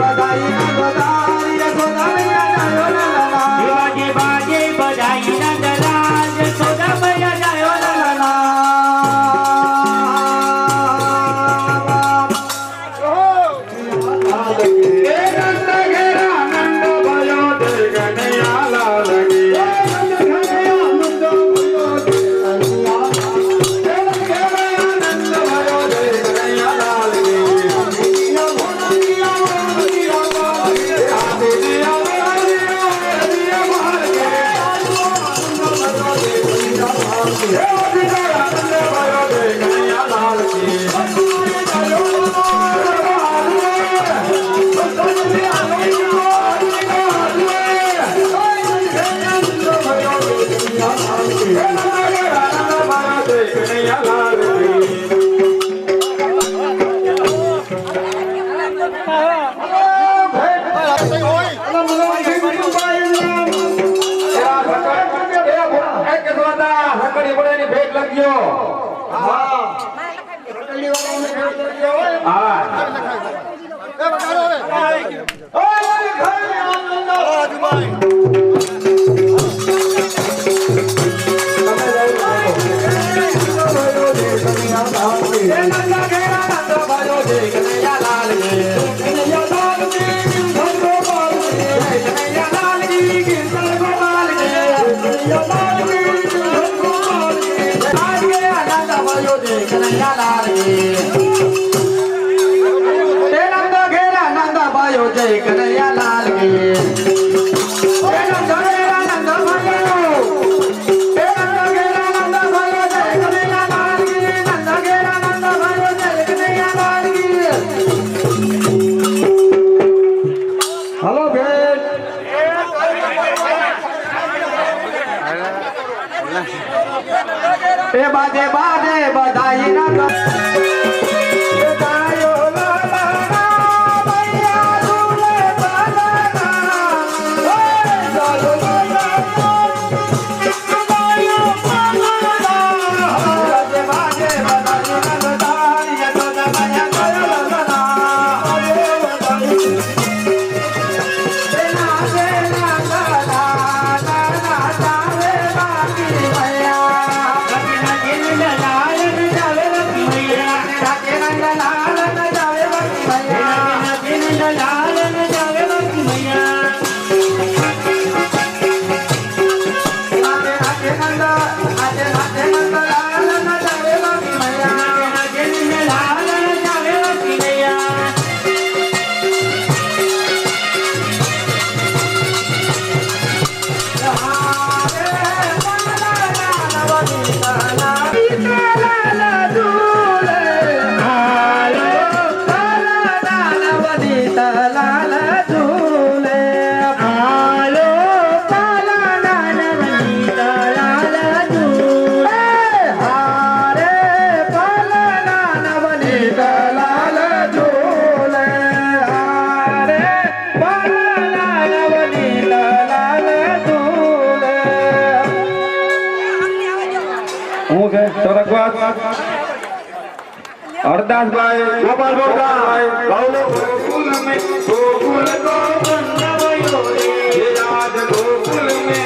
बघाई હા. એ બતાડો હવે. la la હું છે સરગવાસ હરદાસભાઈ, ગોપાલ ગોપાલ ગોકુલ મે, ગોકુલ ગોવન નવયો રે. રાજ ગોકુલ મે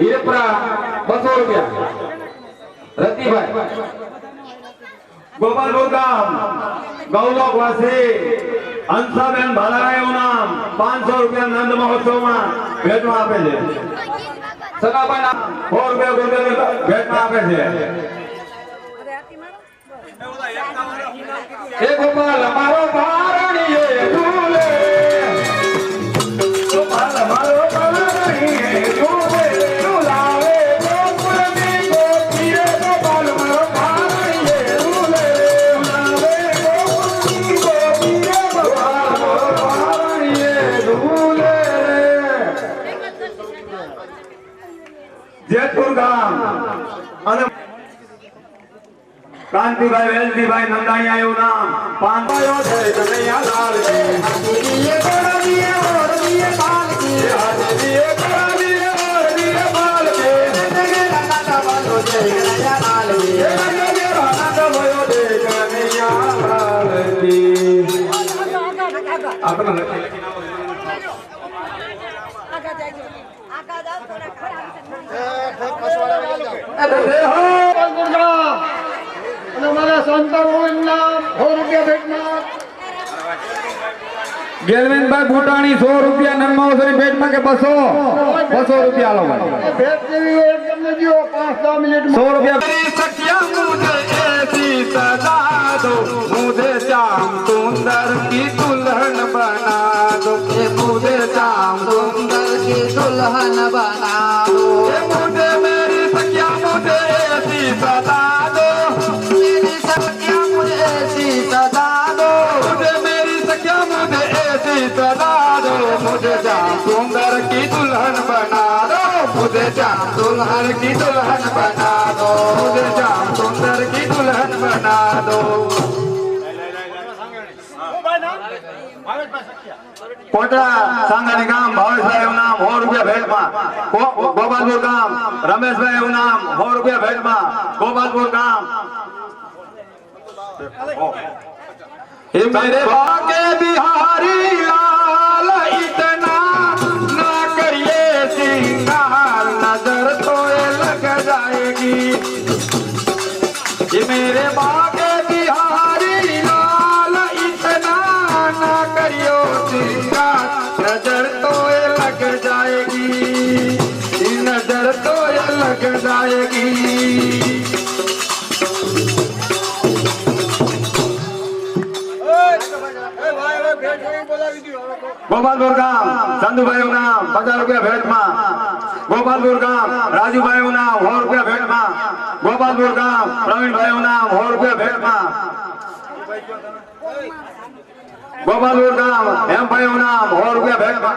હીરપરા બસો રૂપિયા. રતિભાઈ. ગોપાલપુર ગામ ગૌલોક વાસી, હંસાબેન ભાલારાયનું નામ પાંચસો રૂપિયા નંદ મહોત્સવમાં ભેટમાં આપે છે. સગાભાઈ સો રૂપિયા ગુરુદેવને ભેટમાં આપે છે. એ ગોપાલ, અમારો ભારણીએ કાંતિભાઈ વેલજીભાઈ નંદાણીયા એવું નામ પાંચાયો છે કનૈયા લાલ કી. હાથીએ ગોળાવીએ ઓળવીએ બાલ કી. હાથીએ ગોળાવીએ ઓળવીએ બાલ કી. એ નંદગેરા નાના ભયો છે કનૈયા લાલ કી. આપણે અરે હો અને મારા સંતાનોનું નામ સો રૂપિયા ભેટમાં ગેરવેનભાઈ ભૂટાણી સો રૂપિયા નરમાવસરી ભેટમાં કે બસો બસો રૂપિયા આલો ભાઈ ભેટ જેવી હોય તમને જો પાંચ દસ મિનિટ સો રૂપિયા सखिया मुझे ऐसी सजा दो मुझे श्याम सुंदर की दुल्हन बना दो ये मुझे श्याम सुंदर की दुल्हन बनाओ श्याम दुल्हन की दुल्हन बना दो मुझे श्याम सुंदर की दुल्हन बना दो કોટડા સાંગાણી ગામ ભાવેશભાઈ એવું નામ સો રૂપિયા ભેટમાં ગો- ગોપાલપુર ગામ રમેશભાઈ એવું નામ સો રૂપિયા ભેટમાં ગોપાલપુર ગામ ये मेरे बाके बिहारी लाल ગોપાલપુર ગામ ચંદુભાઈ નામ, પચાસ રૂપિયા ભેટમાં. ગોપાલપુર ગામ રાજુભાઈ નામ, સો રૂપિયા ભેટમાં. ગોપાલપુર ગામ પ્રવીણભાઈ નામ, સો રૂપિયા ભેટમાં. ગોપાલપુર ગામ હેમભાઈ નામ, સો રૂપિયા ભેટમાં.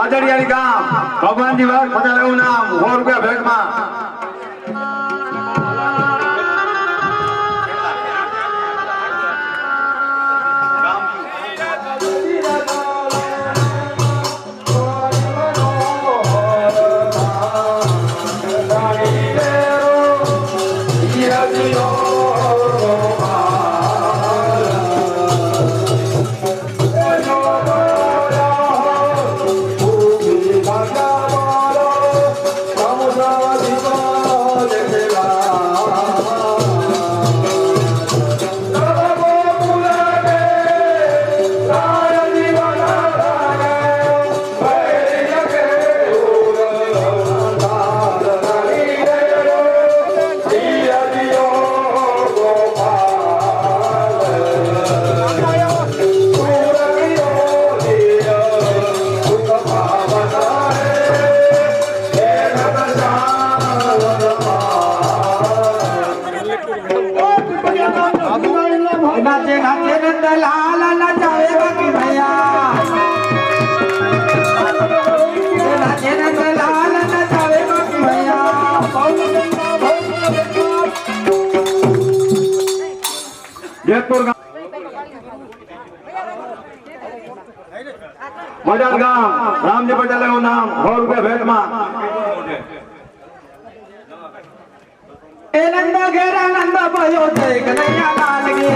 હાજરિયાળી ગામ. ભગવાનજી વાઘ પટેલ એવું નામ. સો રૂપિયા ભેટમાં. રામજી પટેલ એવું નામ સો રૂપિયા ભેટમાં. એ નંદા ઘેરા નંદા ભયો જય કનૈયા લાલ ગે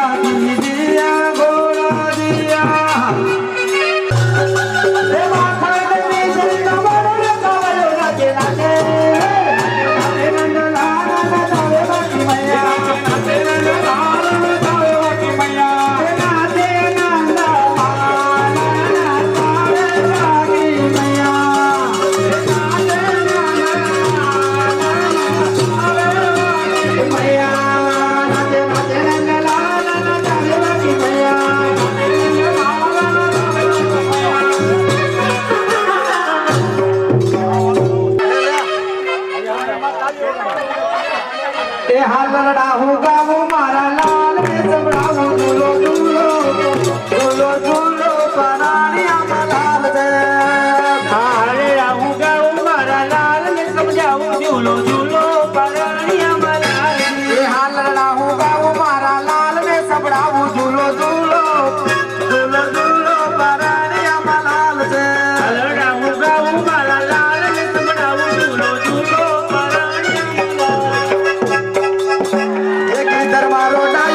Thank you. கலடாவுகா Corona.